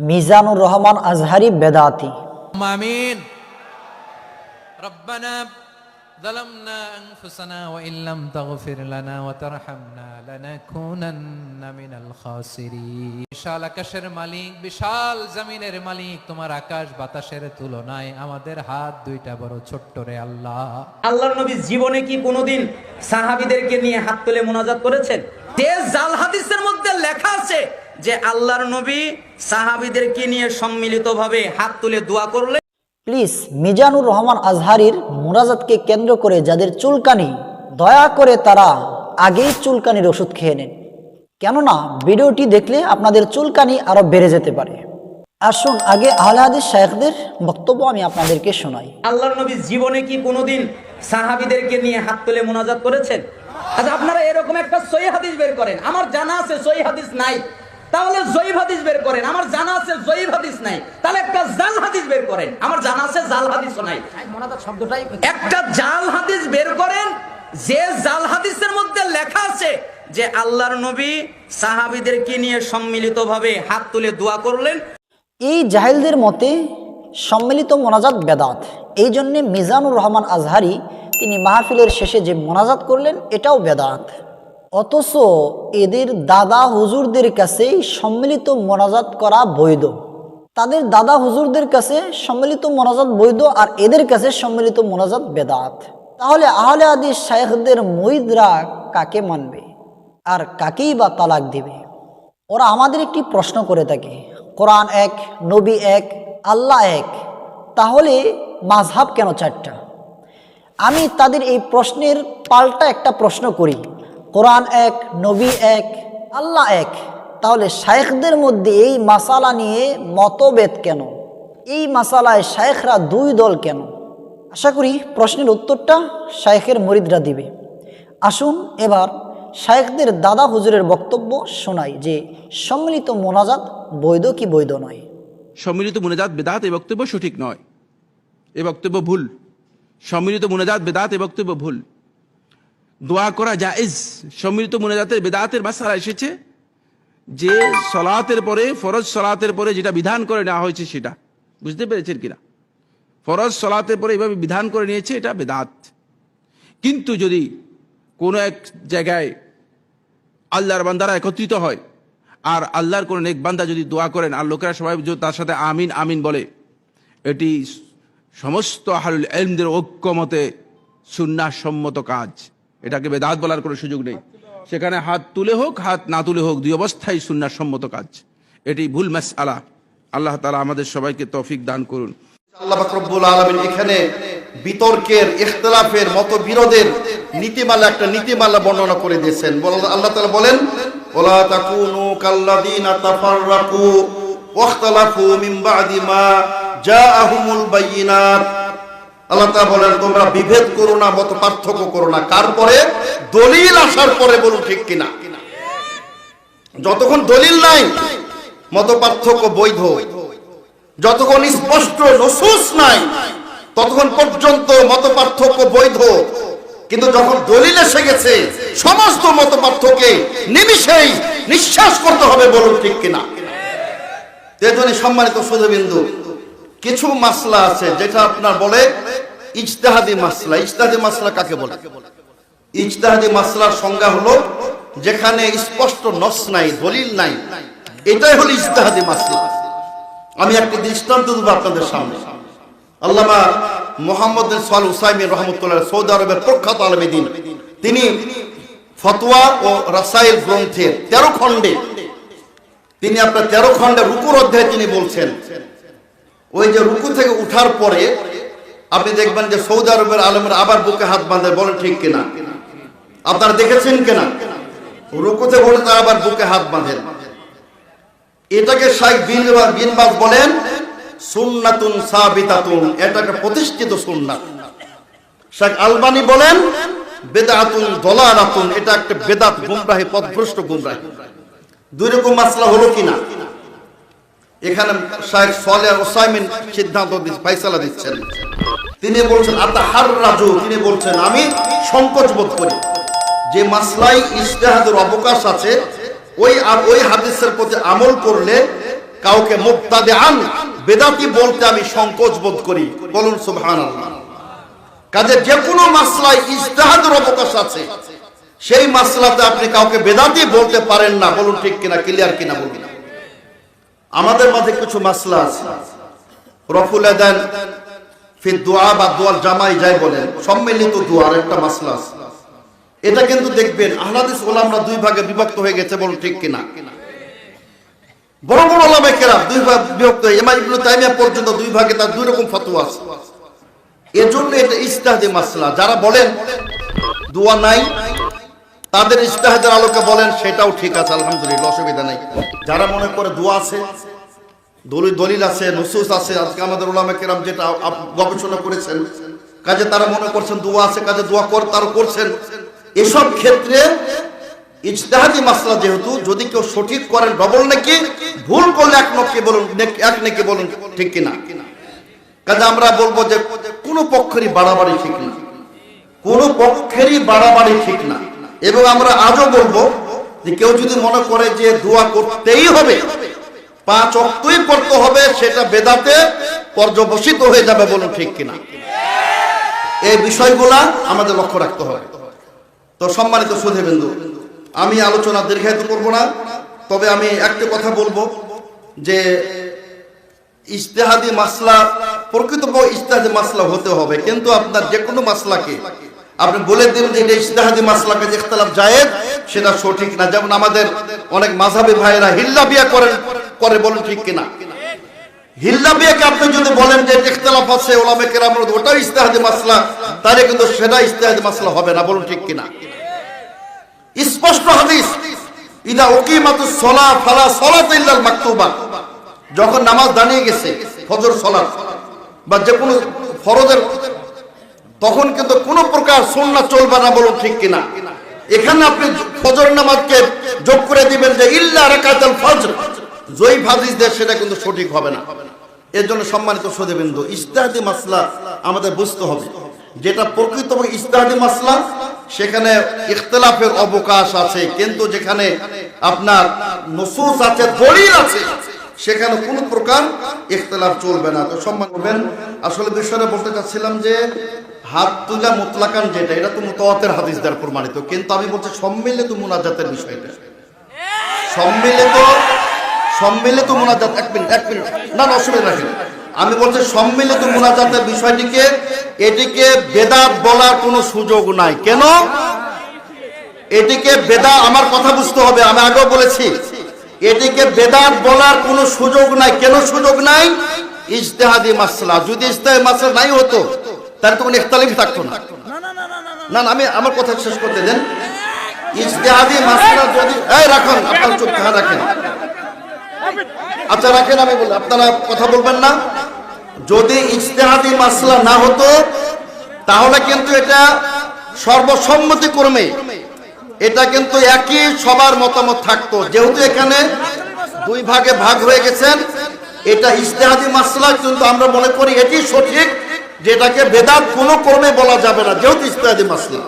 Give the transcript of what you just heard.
মিজানুর রহমান আজহারি বেদাতি آمين ربنا ظلمنا أنفسنا وإن لم تغفر لنا وترحمنا لنكونن من الخاسرين বিশাল আকাশের মালিক বিশাল জমিনের মালিক তোমার আকাশ বাতাসের তুলনায় আমাদের হাত দুইটা বড় ছোট্ট রে আল্লাহ আল্লাহর নবী জীবনে কি কোনোদিন সাহাবিদেরকে নিয়ে হাত তুলে মোনাজাত করেছেন যে জাল হাদিসের মধ্যে লেখা আছে যে আল্লাহর নবী সাহাবিদেরকে নিয়ে সম্মিলিতভাবে হাত তুলে দোয়া করলে প্লিজ মিজানুর রহমান আজহারির মোনাজাতকে কেন্দ্র করে যাদের চুলকানি দয়া করে তারা আগেই চুলকানির ওষুধ খেয়ে নেন। কেননা ভিডিওটি দেখলে আপনাদের চুলকানি আরও বেড়ে যেতে পারে। আসুন আগে আহলে হাদিস শায়েখদের বক্তব্য আমি আপনাদেরকে শোনাই। আল্লাহর নবী জীবনে কি কোনোদিন সাহাবিদেরকে নিয়ে হাত তুলে মোনাজাত করেছেন? আচ্ছা আপনারা এরকম একটা সহি হাদিস বের করেন। আমার জানা আছে সহি হাদিস নাই। তাহলে জয়ীব হাদিস বের করেন। আমার জানা আছে জয়ীব হাদিস নাই। তাহলে একটা জাল হাদিস বের করেন। আমার জানা আছে জাল হাদিসও নাই। একটা জাল হাদিস বের করেন যে জাল হাদিসের মধ্যে লেখা আছে যে আল্লাহর নবী সাহাবিদেরকে নিয়ে সম্মিলিতভাবে হাত তুলে দোয়া করলেন। এই জাহেলদের মতে সম্মিলিত মোনাজাত বেদাত। এই জন্যে মিজানুর রহমান আজহারি তিনি মাহফিলের শেষে যে মোনাজাত করলেন এটাও বেদাত। অথচ এদের দাদা হুজুরদের কাছে সম্মিলিত মোনাজাত করা বৈধ। তাদের দাদা হুজুরদের কাছে সম্মিলিত মোনাজাত বৈধ আর এদের কাছে সম্মিলিত মোনাজাত বেদাত। তাহলে আহলে আদিস শায়েখদের মহিদরা কাকে মানবে? আর কাকেই বা তালাক দিবে? ওরা আমাদের একটি প্রশ্ন করে থাকে, কোরআন এক, নবী এক, আল্লাহ এক, তাহলে মাঝহাব কেন চারটা? আমি তাদের এই প্রশ্নের পাল্টা একটা প্রশ্ন করি। কোরআন এক, নবী এক, আল্লাহ এক। তাহলে শায়েখদের মধ্যে এই মাসালা নিয়ে মতভেদ কেন? এই মাসালায় শায়েখরা দুই দল কেন? আশা করি প্রশ্নের উত্তরটা শায়েখের মরিদরা দিবে। আসুন এবার শায়েখদের দাদা হুজুরের বক্তব্য শোনাই যে সম্মিলিত মোনাজাত বৈধ কি বৈধ নয়? সম্মিলিত মুনাজাত, বেদাত এই বক্তব্য সঠিক নয়। এ বক্তব্য ভুল। সম্মিলিত মোনাজাত, বেদাত এ বক্তব্য ভুল। দোয়া করা জায়েজ। সম্মিলিত মুনাজাতের, বেদাতের মাসালা এসেছে যে সলাতের পরে, ফরজ সলাতের পরে যেটা বিধান করে নেওয়া হয়েছে সেটা। বুঝতে পেরেছেন কিনা? ফরজ সলাতের পরে এভাবে বিধান করে নিয়েছে, এটা বেদাত। কিন্তু যদি কোনো এক জায়গায় আল্লাহর বান্দারা একত্রিত হয়, আর আল্লাহর কোনো নেক বান্দা যদি দোয়া করেন, আর লোকেরা সবাই তার সাথে আমিন আমিন বলে, এটি সমস্ত আহলুল এলমদের ঐক্যমতে সুন্নাহ সম্মত কাজ। এটাকে বেদাত বলার কোনো সুযোগ নেই। সেখানে হাত তুলে হোক, হাত না তুলে হোক, দুই অবস্থায় সুন্নাহ সম্মত কাজ। এটি ভুল মাস আলা আল্লাহ তালা আমাদের সবাইকে তৌফিক দান করুন। আল্লাহ এখানে বিতর্কের নীতিমালা, একটা নীতিমালা বর্ণনা করে দিয়েছেন। আল্লাহ তাআলা বলেন, ওলা আল্লাহ তাআলা বলেন, তোমরা বিভেদ করো না, মত পার্থক্য করো না। কার পরে দলিল আসার পরে বলুন ঠিক কিনা? যতক্ষণ দলিল নাই, মত পার্থক্য বৈধ। যতক্ষণ স্পষ্ট নসুস নাই, ততক্ষণ পর্যন্ত মত পার্থক্য বৈধ। কিন্তু যখন দলিল এসে গেছে, সমস্ত মত পার্থক্যে নিমিশেই নিঃশ্বাস করতে হবে বলুন ঠিক কিনা? তেজনী সম্মানিত সুধবিন্দু, কিছু মাসলা আছে যেটা আপনার বলে ইজতেহাদি মাসলা মাসলা কাকে বলে? মাসলার সংজ্ঞা হলো যেখানে স্পষ্ট নস নাই, দলিল নাই। এটাই হলো মাসলা। আমি একটা দৃষ্টান্ত দেবো আপনাদের সামনে। আল্লামা মোহাম্মদ সাল উসাইমিন রহমতুল্লাহ সৌদি আরবের প্রখ্যাত আলমেদিন তিনি ফতোয়া ও রাসাইল গ্রন্থের তেরো খণ্ডে, তিনি আপনার তেরো খণ্ডে রুকুর অধ্যায়ে তিনি বলছেন, ওই যে রুকু থেকে উঠার পরে আপনি দেখবেন যে সৌদি আরবের আলমের আবার বুকে হাত বাঁধে বলেন ঠিক কিনা? আপনারা দেখেছেন কিনা? রুকুতে বলে তারা আবার বুকে হাত বাঁধেন এটাকে শাইখ বিন বিন বাজ বলেন, সুন্নাতুন সাবিতাতুন এটা একটা প্রতিষ্ঠিত সুন্নাত। শেখ আলবানি বলেন, বেদাতুন দলালাতুন, এটা একটা বেদাত, গুমরাহি, পথভ্রষ্ট গুমরাহি। দুই রকম মাসলা হলো কিনা? এখানে শাইখ সালেহ ওসাইমিন সিদ্ধান্ত ফাইসালা দিচ্ছেন। তিনি বলছেন আতা হার রাজু তিনি বলছেন, আমি সংকোচ বোধ করি। যে মাসলাই ইজতেহাদের অবকাশ আছে, ওই আর ওই হাদিসের প্রতি আমল করলে কাউকে মুক্তাদে আন বেদাতি বলতে আমি সংকোচ বোধ করি। বলুন সুবহান কাজে যে কোনো মাসলায় ইজতেহাদের অবকাশ আছে, সেই মাসলাতে আপনি কাউকে বেদাতি বলতে পারেন না। বলুন, ঠিক কিনা, ক্লিয়ার কিনা বলুন। আমাদের মাঝে কিছু মাসলা আছে। রফুল দেন ফির দোয়া বা দোয়ার জামাই যাই সম্মিলিত দোয়ার একটা মাসলা এটা কিন্তু দেখবেন, আহলাদিস ওলামরা দুই ভাগে বিভক্ত হয়ে গেছে বলুন ঠিক কিনা? এজন্য এটা মাসলা। যারা বলেন, দোয়া নাই, তাদের ইস্তাহাদের আলোকে বলেন, সেটাও ঠিক আছে, আলহামদুলিল্লাহ, অসুবিধা নেই। যারা মনে করে দোয়া আছে দলিল দলিল আছে, নুসুস আছে, আজকে আমাদের ওলামে কেরাম যেটা গবেষণা করেছেন, কাজে তারা মনে করছেন দোয়া আছে, কাজে দোয়া কর তারা করছেন। এসব ক্ষেত্রে ইজতেহাদি মাসলা যেহেতু, যদি কেউ সঠিক করেন ডবল নাকি, ভুল করলে এক নকি বলুন এক নাকি বলুন, ঠিক কিনা? কাজে আমরা বলব যে কোনো পক্ষেরই বাড়াবাড়ি ঠিক না। কোনো পক্ষেরই বাড়াবাড়ি ঠিক না। এবং আমরা আজও বলব যে কেউ যদি মনে করে যে দোয়া করতেই হবে পাঁচ অক্টই করতে হবে, সেটা বেদাতে পর্যবসিত হয়ে যাবে বলুন ঠিক কিনা। এই বিষয়গুলা আমাদের লক্ষ্য রাখতে হবে। তো সম্মানিত সুধীবিন্দু, আমি আলোচনা দীর্ঘায়িত করব না, তবে আমি একটা কথা বলব যে ইজতেহাদি মাসলা, প্রকৃতপক্ষে ইজতেহাদি মাসলা হতে হবে, কিন্তু আপনার যে কোনো মাসলাকে আপনি বলে দিন যে এটা ইজতেহাদি মাসলাকে যে ইখতিলাফ জায়েজ, সেটা সঠিক না। যেমন আমাদের অনেক মাযহাবী ভাইয়েরা হিল্লা বিয়া করেন করে বলেন ঠিক কিনা? আপনি যদি বলেন যে ইখতিলাফ আছে ওলামে কেরামের ইজতেহাদি মাসলা, তাহলে কিন্তু সেটা ইজতেহাদি মাসলা হবে না, বলুন ঠিক কিনা? স্পষ্ট হাদিস, ইদা সলা ফালা সলাত ইল্লাল মাকতুবা। যখন নামাজ দাঁড়িয়ে গেছে, ফজর সলাত বা যে কোনো ফরজের, তখন কিন্তু কোনো প্রকার সুন্নাত চলবে না, বলুন ঠিক কিনা? এখানে আপনি ফজর নামাজকে যোগ করে দিবেন যে, ইল্লা রাকাতুল ফজর। জয়ী হাদিস দেয় সেটা কিন্তু সঠিক হবে না। এর জন্য সম্মানিত সদেবিন্দু ইস্তাহাদি মাসলা আমাদের বুঝতে হবে। যেটা প্রকৃতভাবে ইস্তাহাদি মাসলা, সেখানে ইখতলাফের অবকাশ আছে। কিন্তু যেখানে আপনার নসুস আছে, দলিল আছে, সেখানে কোন প্রকার ইখতলাফ চলবে না। তো সম্মান করবেন, আসলে বিষয়টা বলতে চাচ্ছিলাম যে, হাত তুলা মুতলাকান যেটা, এটা তো মুতাওয়াতের হাদিস দ্বারা প্রমাণিত। কিন্তু আমি বলছি সম্মিলিত মুনাজাতের বিষয়টা। সম্মিলিত সম্মিলিত মোনাজাত, এক মিনিট এক মিনিট। না না, অসুবিধা রাখেন আমি বলছি, সম্মিলিত মোনাজাতের বিষয়টিকে, এটিকে বেদাত বলার কোনো সুযোগ নাই। কেন? এটিকে বেদা আমার কথা বুঝতে হবে, আমি আগেও বলেছি। এটিকে বেদাত বলার কোনো সুযোগ নাই। কেন সুযোগ নাই? ইজতেহাদি মাসলা। যদি ইজতেহাদি মাসলা নাই হতো, তাহলে তো কোনো ইখতালিফ থাকতো না। না না, আমি আমার কথা শেষ করতে দেন। ইজতেহাদি মাসলা যদি এই, রাখুন, আপনার চুপ রাখেন। আচ্ছা রাখেন, আমি বলি, আপনারা কথা বলবেন না। যদি ইজতেহাদি মাসলা না হতো, তাহলে কিন্তু এটা সর্বসম্মতি ক্রমে এটা কিন্তু একই সবার মতামত থাকতো। যেহেতু এখানে দুই ভাগে ভাগ হয়ে গেছেন, এটা ইজতেহাদি মাসলা, কিন্তু আমরা মনে করি এটি সঠিক, যেটাকে বেদাত কোনো ক্রমে বলা যাবে না, যেহেতু ইজতেহাদি মাসলা।